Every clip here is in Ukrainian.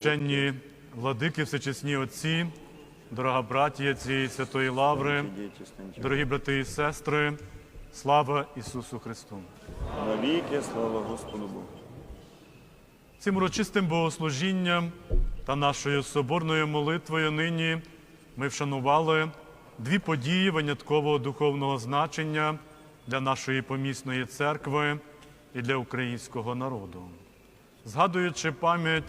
Вчені владики, всечесні отці, дорога братія цієї святої лаври, дорогі брати і сестри, слава Ісусу Христу! Навіки слава Господу Богу. Цим урочистим богослужінням та нашою соборною молитвою нині ми вшанували дві події виняткового духовного значення для нашої помісної церкви і для українського народу. Згадуючи пам'ять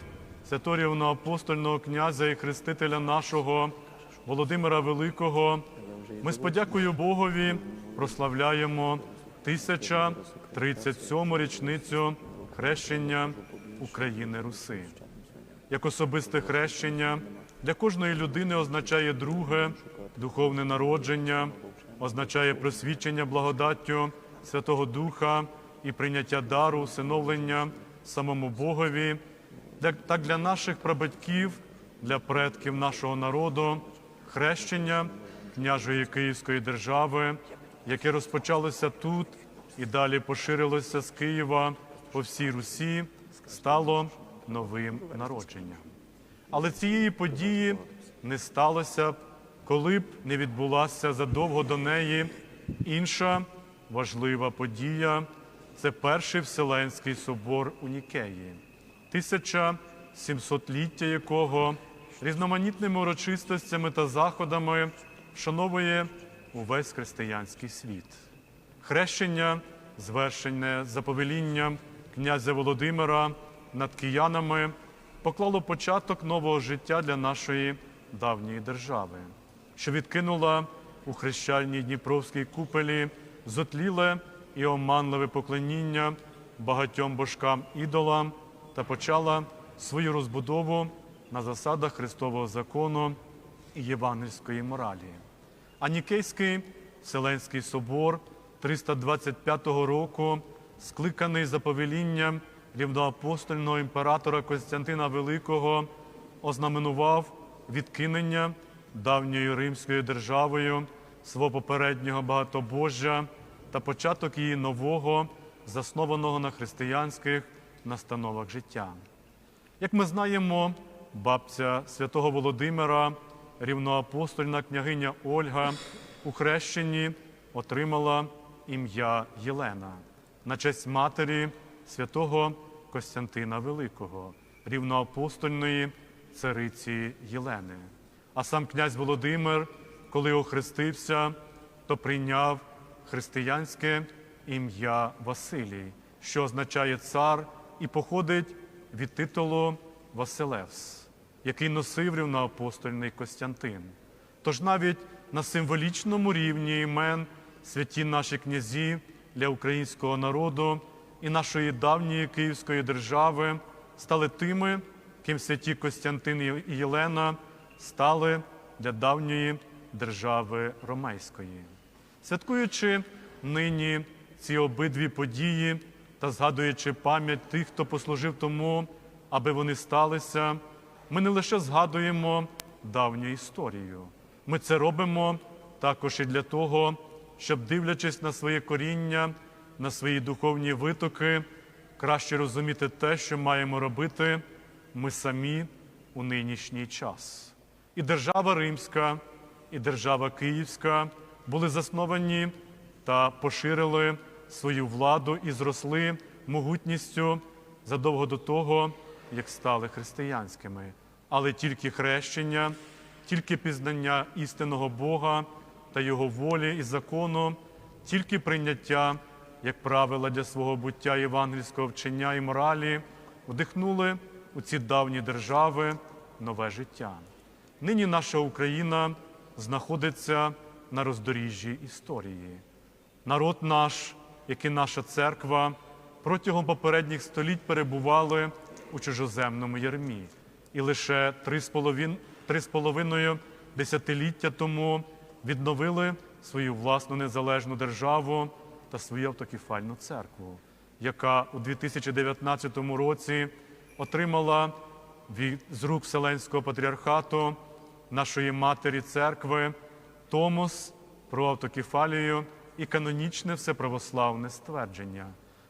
святорівного апостольного князя і хрестителя нашого Володимира Великого, ми з подякою Богові прославляємо 1037 річницю хрещення України Руси. Як особисте хрещення для кожної людини означає друге духовне народження, означає просвідчення благодаттю Святого Духа і прийняття дару, усиновлення самому Богові. Так для наших прабатьків, для предків нашого народу, хрещення княжої Київської держави, яке розпочалося тут і далі поширилося з Києва по всій Русі, стало новим народженням. Але цієї події не сталося, коли б не відбулася задовго до неї інша важлива подія це перший Вселенський собор у Нікеї, 1700-ліття якого різноманітними урочистостями та заходами вшановує увесь християнський світ. Хрещення, звершене за повелінням князя Володимира над киянами, поклало початок нового життя для нашої давньої держави, що відкинула у хрещальній Дніпровській купелі зотліле і оманливе поклоніння багатьом божкам ідолам та почала свою розбудову на засадах Христового закону і євангельської моралі. А Нікейський Вселенський собор 325 року, скликаний за повелінням рівноапостольного імператора Костянтина Великого, ознаменував відкинення давньою римською державою свого попереднього багатобожжя та початок її нового, заснованого на християнських настановах життя. Як ми знаємо, бабця святого Володимира, рівноапостольна княгиня Ольга у хрещенні отримала ім'я Єлена на честь матері святого Костянтина Великого, рівноапостольної цариці Єлени. А сам князь Володимир, коли охрестився, то прийняв християнське ім'я Василій, що означає цар і походить від титулу Василевс, який носив рівноапостольний Костянтин. Тож навіть на символічному рівні імен святі наші князі для українського народу і нашої давньої Київської держави стали тими, ким святі Костянтин і Єлена стали для давньої держави Ромейської. Святкуючи нині ці обидві події та згадуючи пам'ять тих, хто послужив тому, аби вони сталися, ми не лише згадуємо давню історію. Ми це робимо також і для того, щоб, дивлячись на своє коріння, на свої духовні витоки, краще розуміти те, що маємо робити ми самі у нинішній час. І держава Римська, і держава Київська були засновані та поширили свою владу і зросли могутністю задовго до того, як стали християнськими. Але тільки хрещення, тільки пізнання істинного Бога та Його волі і закону, тільки прийняття як правила для свого буття євангельського вчення і моралі вдихнули у ці давні держави нове життя. Нині наша Україна знаходиться на роздоріжжі історії. Народ наш, як і наша церква, протягом попередніх століть перебували у чужоземному ярмі, і лише три з половиною десятиліття тому відновили свою власну незалежну державу та свою автокефальну церкву, яка у 2019 році отримала від з рук Вселенського патріархату нашої матері церкви Томос про автокефалію і канонічне всеправославне ствердження.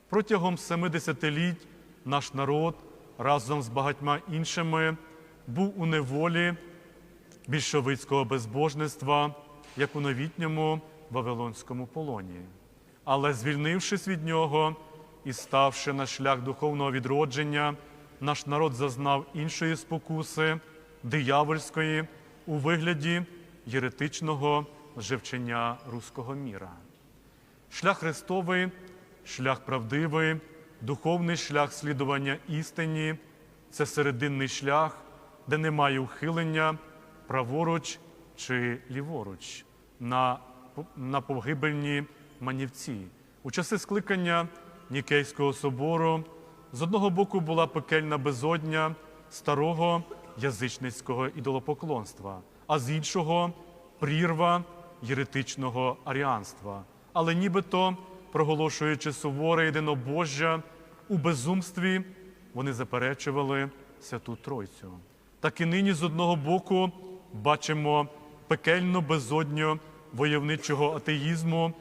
Протягом 70 літь наш народ разом з багатьма іншими був у неволі більшовицького безбожництва, як у новітньому Вавилонському полоні. Але звільнившись від нього і ставши на шлях духовного відродження, наш народ зазнав іншої спокуси, диявольської, у вигляді єретичного живчення руського міра. Шлях Христовий, шлях правдивий, духовний шлях слідування істині це серединний шлях, де немає ухилення праворуч чи ліворуч на, на погибельні манівці. У часи скликання Нікейського собору з одного боку була пекельна безодня старого язичницького ідолопоклонства, а з іншого прірва єретичного аріанства. Але нібито, проголошуючи суворе єдинобожжя, у безумстві вони заперечували Святу Тройцю. Так і нині з одного боку бачимо пекельну безодню войовничого атеїзму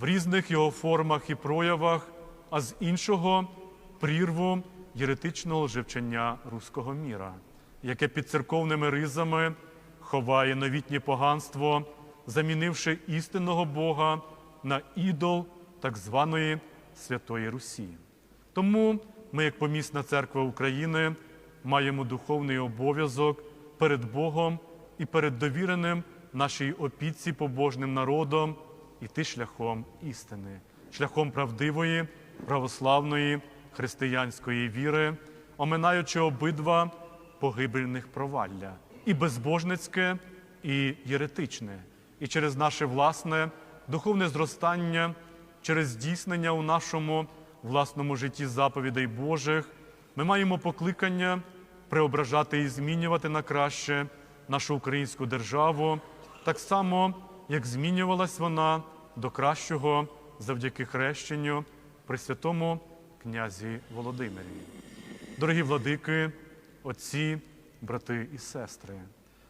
в різних його формах і проявах, а з іншого прірву єретичного живчення руського міра, яке під церковними ризами ховає новітнє поганство, замінивши істинного Бога на ідол так званої Святої Русі. Тому ми, як помісна церква України, маємо духовний обов'язок перед Богом і перед довіреним нашій опіці побожним народом іти шляхом істини, шляхом правдивої, православної, християнської віри, оминаючи обидва погибельних провалля і безбожницьке, і єретичне, і через наше власне духовне зростання, через здійснення у нашому власному житті заповідей Божих, ми маємо покликання преображати і змінювати на краще нашу українську державу, так само, як змінювалась вона до кращого завдяки хрещенню при святому князі Володимирі. Дорогі владики, отці, брати і сестри,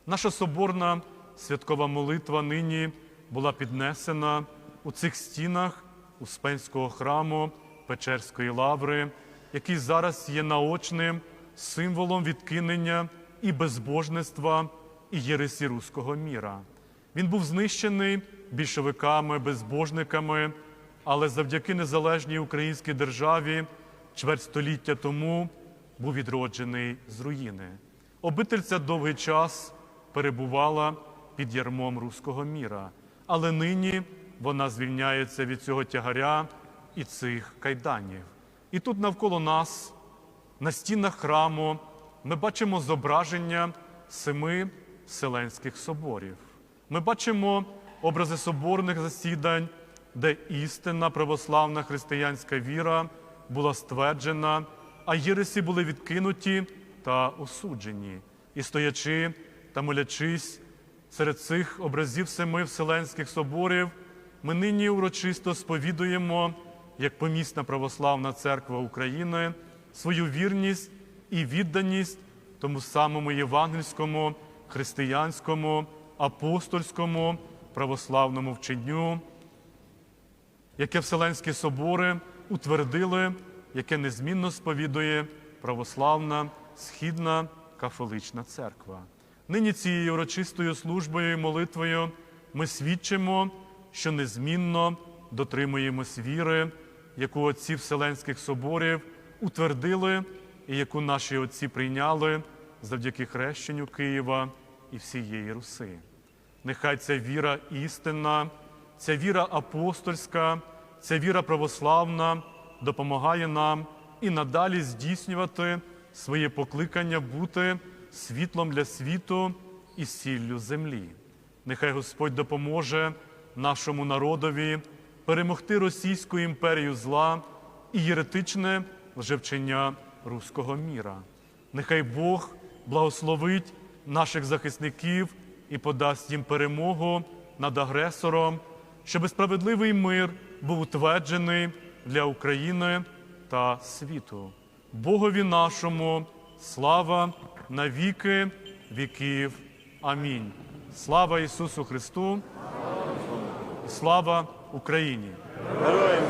наша соборна святкова молитва нині була піднесена у цих стінах Успенського храму Печерської лаври, який зараз є наочним символом відкинення і безбожництва і єресі руського міра. Він був знищений більшовиками, безбожниками, але завдяки незалежній українській державі чверть століття тому був відроджений з руїни. Обитель ця довгий час перебувала під ярмом руського міра, але нині вона звільняється від цього тягаря і цих кайданів. І тут навколо нас, на стінах храму, ми бачимо зображення семи Вселенських соборів. Ми бачимо образи соборних засідань, де істинна православна християнська віра була стверджена, а єресі були відкинуті та осуджені. І стоячи та молячись серед цих образів семи Вселенських соборів, ми нині урочисто сповідуємо, як помісна православна церква України, свою вірність і відданість тому самому євангельському, християнському, апостольському, православному вченню, яке Вселенські собори утвердили, яке незмінно сповідує православна східна кафолична церква. Нині цією урочистою службою і молитвою ми свідчимо, що незмінно дотримуємось віри, яку отці Вселенських соборів утвердили і яку наші отці прийняли завдяки хрещенню Києва і всієї Руси. Нехай ця віра істинна, ця віра апостольська, ця віра православна допомагає нам і надалі здійснювати своє покликання бути світлом для світу і сіллю землі. Нехай Господь допоможе нашому народові перемогти Російську імперію зла і єретичне лжевчення руського міра. Нехай Бог благословить наших захисників і подасть їм перемогу над агресором, щоб справедливий мир був утверджений для України та світу. Богові нашому слава на віки віків. Амінь. Слава Ісусу Христу! Слава Україні! Героям!